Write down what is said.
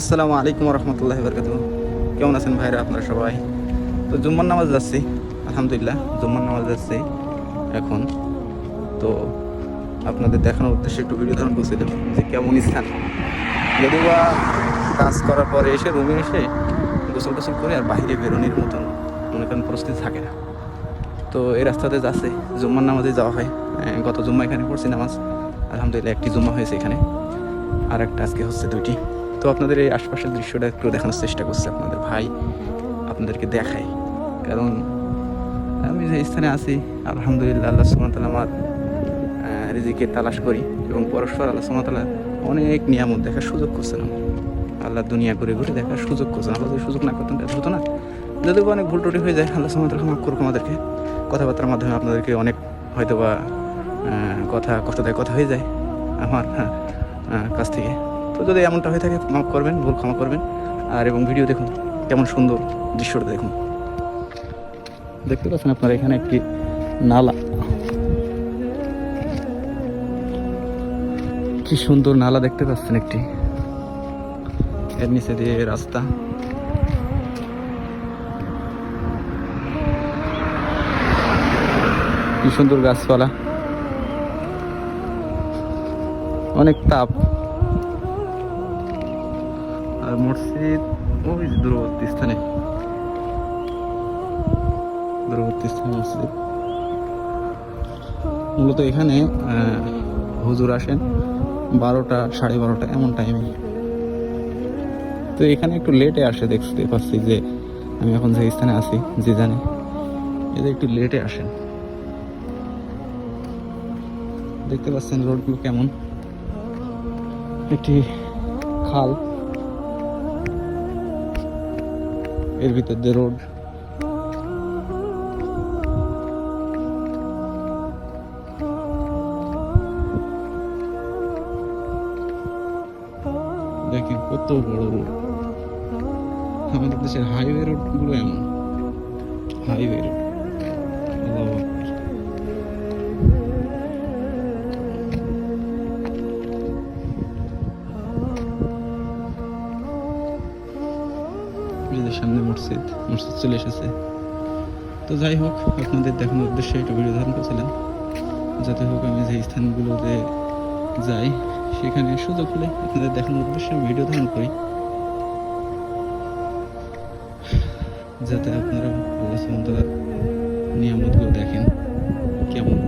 আসসালামু আলাইকুম রহমতুল্লাহ বরকাত কেমন আছেন ভাইরা আপনারা সবাই? তো জুম্মার নামাজ যাচ্ছি, আলহামদুলিল্লাহ, জুম্মার নামাজ যাচ্ছি এখন। তো আপনাদের দেখানোর উদ্দেশ্যে একটু ভিডিও ধারণ করছিলাম যে কেমন স্থান। যদিও বা কাজ করার পরে এসে রুমে এসে গোসল টোসল করে আর বাইরে বেরোনির মতন মনে করেন পরিস্থিতি থাকে না। তো এই রাস্তাতে যাচ্ছে, জুম্মার নামাজে যাওয়া হয়। গত জুম্মা এখানে পড়ছি নামাজ। আলহামদুলিল্লাহ একটি জুম্মা হয়েছে এখানে। আর একটা আজকে হচ্ছে দুইটি। তো আপনাদের এই আশপাশের দৃশ্যটা একটু দেখানোর চেষ্টা করছে আপনাদের ভাই আপনাদেরকে দেখাই কারণ আমি যে স্থানে আছি, আলহামদুলিল্লাহ, আল্লাহ সুমতাল আমার রিজিকে তালাশ করি এবং পরস্পর আল্লাহ সুমতাল্লাহ অনেক নিয়ামত দেখার সুযোগ করছেন আল্লাহ দুনিয়া ঘুরে ঘুরে দেখার সুযোগ করছেন। আমরা যদি সুযোগ না করতেন, তাহলে হতো না। যদিও অনেক ভুল টুটি হয়ে যায়, আল্লাহ সুমতাল্লাহ মাফ করুক আমাদেরকে। কথাবার্তার মাধ্যমে আপনাদেরকে অনেক হয়তো বা কথা, কষ্টদায়ক কথা হয়ে যায় আমার কাছ থেকে। তো যদি এমনটা হয়ে থাকে, মাফ করবেন, ভুল ক্ষমা করবেন। আর এবং ভিডিও দেখুন, কেমন সুন্দর দৃশ্যটা দেখুন। দেখতে পাচ্ছেন আপনারা এখানে একটি নালা। কি সুন্দর নালা দেখতে পাচ্ছেন একটি। এর নিচে দিয়ে রাস্তা। কি সুন্দর গাছপালা। অনেক তাপ। আর মসজিদ ওই দূরবর্তী স্থানে। দূরবর্তী স্থানে মসজিদ। মূলত এখানে হুজুর আসেন বারোটা, সাড়ে বারোটা, এমন টাইমে তো এখানে একটু লেটে আসে, দেখতে পাচ্ছি যে আমি এখন যে স্থানে আছি, যে জানে এদের একটু লেটে আসেন। দেখতে পাচ্ছেন রোডগুলো কেমন? একটি খাল। এর ভিতর দিয়ে রোড। দেখেন কত বড় রোড। আমাদের দেশের হাইওয়ে রোডগুলো এমন। হাইওয়ে রোড যে সামনে মসজিদ মসজিদ চলে এসেছে। তো যাই হোক, আপনাদের দেখানোর উদ্দেশ্যে একটু ভিডিও ধারণ করছিলাম। যাতে হোক আমি যে স্থানগুলোতে যাই, সেখানে সুযোগ হলে আপনাদের দেখানোর উদ্দেশ্যে ভিডিও ধারণ করি। যাতে আপনারা নিয়ামতগুলো দেখেন কেমন।